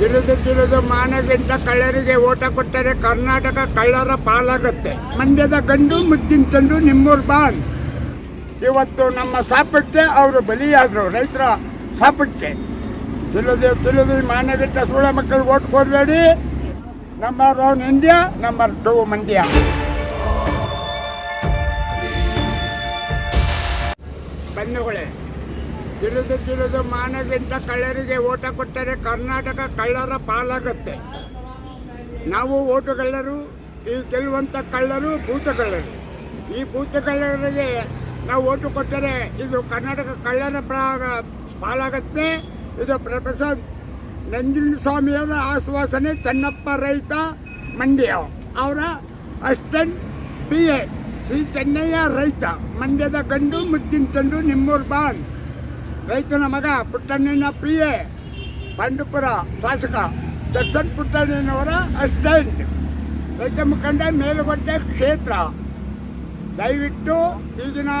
ತಿರುದು ತಿರುದು ಮಾನಗಿಂತ ಕಳ್ಳರಿಗೆ ಓಟ ಕೊಟ್ಟರೆ ಕರ್ನಾಟಕ ಕಳ್ಳರ ಪಾಲಾಗುತ್ತೆ. ಮಂಡ್ಯದ ಗಂಡು ಮುದ್ದಿನ ತಂಡು ನಿಮ್ಮೂರು ಬಾನ್. ಇವತ್ತು ನಮ್ಮ ಸಾಪಕ್ಕೆ ಅವರು ಬಲಿಯಾದರು, ರೈತರ ಸಾಪಕ್ಕೆ ತಿಳಿದು ತಿಳಿದು ಮಾನಗಿಂತ ಸೂಳ ಮಕ್ಕಳು ಓಟ್ ಕೊಡಬೇಡಿ. Number one India number two Mandya. ಬನ್ನುಗಳೇ ತಿಳಿದು ತಿಳಿದು ಮಾನಗಿಂತ ಕಳ್ಳರಿಗೆ ಓಟ ಕೊಟ್ಟರೆ ಕರ್ನಾಟಕ ಕಳ್ಳರ ಪಾಲಾಗುತ್ತೆ. ನಾವು ಓಟು ಕಳ್ಳರು ಈ ಗೆಲ್ಲುವಂಥ ಕಳ್ಳರು ಭೂತ ಕಳ್ಳರು ಈ ಭೂತ ಕಳ್ಳರಿಗೆ ನಾವು ಓಟು ಕೊಟ್ಟರೆ ಇದು ಕರ್ನಾಟಕ ಕಳ್ಳರ ಪಾಲಾಗತ್ತೆ. ಇದು ಪ್ರೊಫೆಸರ್ ನಂಜುಂಡಸ್ವಾಮಿಯವರ ಆಶ್ವಾಸನೆ, ಚನ್ನಪ್ಪ ರೈತ ಮಂಡ್ಯ ಅವರ assistant B A Shri Chennaiah ರೈತ ಮಂಡ್ಯದ ಗಂಡು ಮುದ್ದಿನ ತಂಡು ನಿಮ್ಮೂರು ಬಾನ್ ರೈತನ ಮಗ ಪುಟ್ಟಣ್ಣನ ಪ್ರಿಯೆ ಬಂಡುಪುರ ಶಾಸಕ ದರ್ಶನ್ ಪುಟ್ಟಣ್ಣನವರ ಅಸ್ಟೆಂಟ್ ರೈತ ಮುಖಂಡ ಮೇಲುಗಟ್ಟೆ ಕ್ಷೇತ್ರ. ದಯವಿಟ್ಟು ಈಗಿನ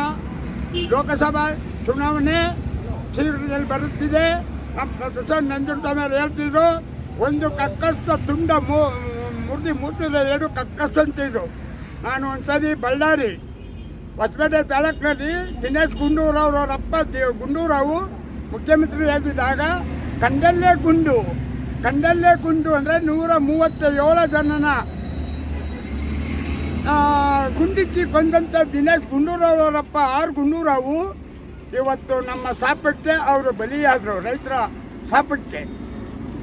ಲೋಕಸಭಾ ಚುನಾವಣೆ ಶೀಘ್ರದಲ್ಲಿ ಬರುತ್ತಿದೆ. ನಮ್ಮ ಪ್ರೊಫೆಸರ್ ನಂಜುಂಡಸ್ವಾಮಿ ಮೇಲೆ ಹೇಳ್ತಿದ್ರು, ಒಂದು ಕಕ್ಕಸ್ತ ತುಂಡ ಮುರಿದು ಮುರಿದಿಲ್ಲ ಎರಡು ಕಕ್ಕಸ್ ಅಂತಿದ್ರು ನಾನು ಒಂದ್ಸರಿ ಬಳ್ಳಾರಿ ಹೊಸಪೇಟೆ ತಾಲೂಕಿನಲ್ಲಿ ದಿನೇಶ್ ಗುಂಡೂರಾವ್ ಅವರ ಅಪ್ಪ ಗುಂಡೂರಾವು ಮುಖ್ಯಮಂತ್ರಿ ಆಗಿದ್ದಾಗ ಕಂಡಲ್ಲೇ ಗುಂಡು. ಕಂಡಲ್ಲೇ ಗುಂಡು ಅಂದರೆ ನೂರ ಮೂವತ್ತೇಳು ಜನನ. ಗುಂಡಿಕ್ಕಿ ಬಂದಂಥ ದಿನೇಶ್ ಗುಂಡೂರಾವ್ ಅವರಪ್ಪ ಆರ್ ಗುಂಡೂರಾವು ಇವತ್ತು ನಮ್ಮ ಸಾಪಕ್ಕೆ ಅವರು ಬಲಿಯಾದರು, ರೈತರ ಸಾಪಕ್ಕೆ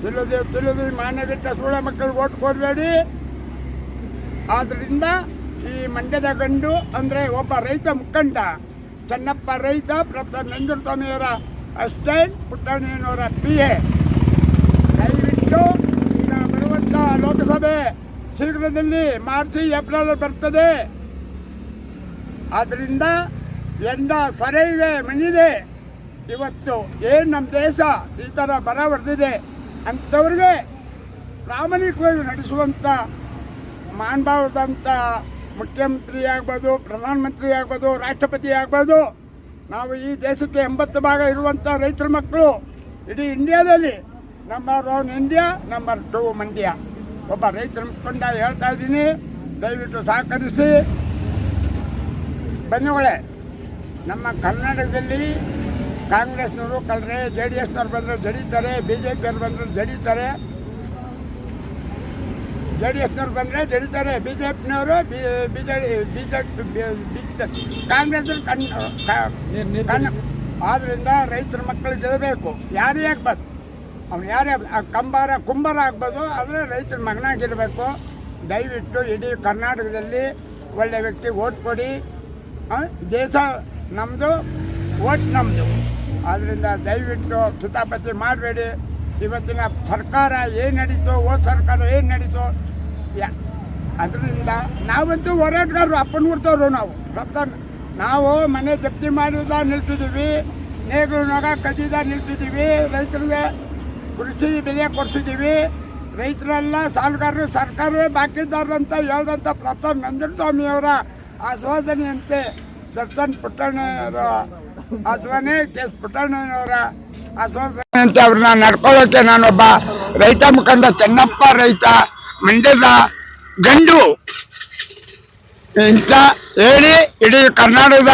ತಿಳಿದು ತಿಳಿದು ಮಾನವಿಟ್ಟ ಸುಳ್ಳ ಮಕ್ಕಳು ಓಟ್ ಕೊಡಬೇಡಿ. ಆದ್ದರಿಂದ ಈ ಮಂಡ್ಯದ ಗಂಡು ಅಂದರೆ ಒಬ್ಬ ರೈತ ಮುಖಂಡ, ಚೆನ್ನಪ್ಪ ರೈತ, ಪ್ರೊಫೆಸರ್ ನಂಜುಸ್ವಾಮಿಯವರ ಅಷ್ಟೇ ಪುಟ್ಟಣ್ಣನವರ ಪಿ ಎ ದಯವಿಟ್ಟು ಈಗ ಬರುವಂಥ ಲೋಕಸಭೆ ಶೀಘ್ರದಲ್ಲಿ ಮಾರ್ಚ್ ಏಪ್ರಿಲ್ ಬರ್ತದೆ. ಆದ್ದರಿಂದ ಎಂದ ಸರಿವೆ ಮಣಿದೆ ಇವತ್ತು ಏನು ನಮ್ಮ ದೇಶ ಈ ಥರ ಬರ ಹೊಡೆದಿದೆ ಅಂಥವ್ರಿಗೆ ಪ್ರಾಮಾಣಿಕವಾಗಿ ನಡೆಸುವಂಥ ಮಾನ್ಭಾವದಂಥ ಮುಖ್ಯಮಂತ್ರಿ ಆಗ್ಬೋದು ಪ್ರಧಾನಮಂತ್ರಿ ಆಗ್ಬೋದು ರಾಷ್ಟ್ರಪತಿ ಆಗ್ಬೋದು ನಾವು ಈ ದೇಶಕ್ಕೆ ಎಂಬತ್ತು ಭಾಗ ಇರುವಂಥ ರೈತರ ಮಕ್ಕಳು ಇಡೀ ಇಂಡಿಯಾದಲ್ಲಿ number one India number two Mandya ಒಬ್ಬ ರೈತರ ಮುಖಂಡ ಹೇಳ್ತಾ ಇದ್ದೀನಿ, ದಯವಿಟ್ಟು ಸಹಕರಿಸಿ. ಬನ್ನಿಗಳೇ, ನಮ್ಮ ಕರ್ನಾಟಕದಲ್ಲಿ ಕಾಂಗ್ರೆಸ್ನವರು ಕಳ್ರೆ ಜೆ ಡಿ ಎಸ್ನವ್ರು ಬಂದರೆ ಜಡೀತಾರೆ, ಬಿ ಜೆ ಪಿಯವ್ರು ಬಂದರೆ ಜಡಿತಾರೆ. ಜೆ ಡಿ ಎಸ್ನವ್ರು ಬಂದರೆ ಜಡಿತಾರೆ B J ಪಿನವರು B B J B J Congress ಕಣ್ಣು ಕಣ್ಣು ಆದ್ದರಿಂದ ರೈತರ ಮಕ್ಕಳು ಗೆಲ್ಲಬೇಕು. ಯಾರೇ ಆಗ್ಬಾರ್ದು ಅವ್ನು ಯಾರೇ ಕಂಬಾರ ಕುಂಬಾರ ಆಗ್ಬೋದು. ಆದರೆ ರೈತರ ಮಗನಾಗಿರಬೇಕು ದಯವಿಟ್ಟು ಇಡೀ ಕರ್ನಾಟಕದಲ್ಲಿ ಒಳ್ಳೆ ವ್ಯಕ್ತಿ ಓಟ್ ಕೊಡಿ. ದೇಶ ನಮ್ಮದು ಓಟ್ ನಮ್ಮದು ಆದ್ದರಿಂದ ದಯವಿಟ್ಟು ಕಿತಾಪತಿ ಮಾಡಬೇಡಿ. ಇವತ್ತಿನ ಸರ್ಕಾರ ಏನು ನಡೀತೋ, ಓ ಸರ್ಕಾರ ಏನು ನಡೀತೋ ಅದರಿಂದ ನಾವಂತೂ ಹೋರಾಟಗಾರರು ಅಪ್ಪನ ಹುಡ್ತವ್ರು ನಾವು. ರಕ್ತ ನಾವು ಮನೆ ಜಪ್ತಿ ಮಾಡಿದ ನಿಲ್ತಿದ್ದೀವಿ ನೇಗಲು ನಗ ಕದ್ದಿದ ನಿಲ್ತಿದ್ದೀವಿ ರೈತರಿಗೆ ಕೃಷಿ ಬೆಲೆ ಕೊಡಿಸಿದ್ದೀವಿ ರೈತರೆಲ್ಲ ಸಾಲುಗಾರರು, ಸರ್ಕಾರವೇ ಬಾಕಿದ್ದಾರೆ ಅಂತ ಹೇಳ್ದಂಥ ಪ್ರತಾಪ್ ನಂಜುಸ್ವಾಮಿಯವರ ಆಶ್ವಾಸನೆಯಂತೆ ದರ್ಶನ್ ಪುಟ್ಟಣ್ಣವರ ಆಶ್ವಾಸನೆ ಕೆ ಎಸ್ ಪುಟ್ಟಣ್ಣನವರ ಅಂತ ಅವ್ರನ್ನ ನಡ್ಕೊಳ್ಳೋಕೆ ನಾನೊಬ್ಬ ರೈತ ಮುಖಂಡ ಚೆನ್ನಪ್ಪ ರೈತ, ಮಂಡ್ಯದ ಗಂಡು. ಅಂತ ಹೇಳಿ ಇಡೀ ಕರ್ನಾಟಕದ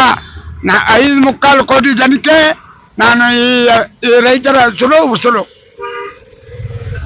ಐದು ಮುಕ್ಕಾಲು ಕೋಟಿ ಜನಕ್ಕೆ ನಾನು ಈ ರೈತರ ಹೆಸರು ಉಸಿರು.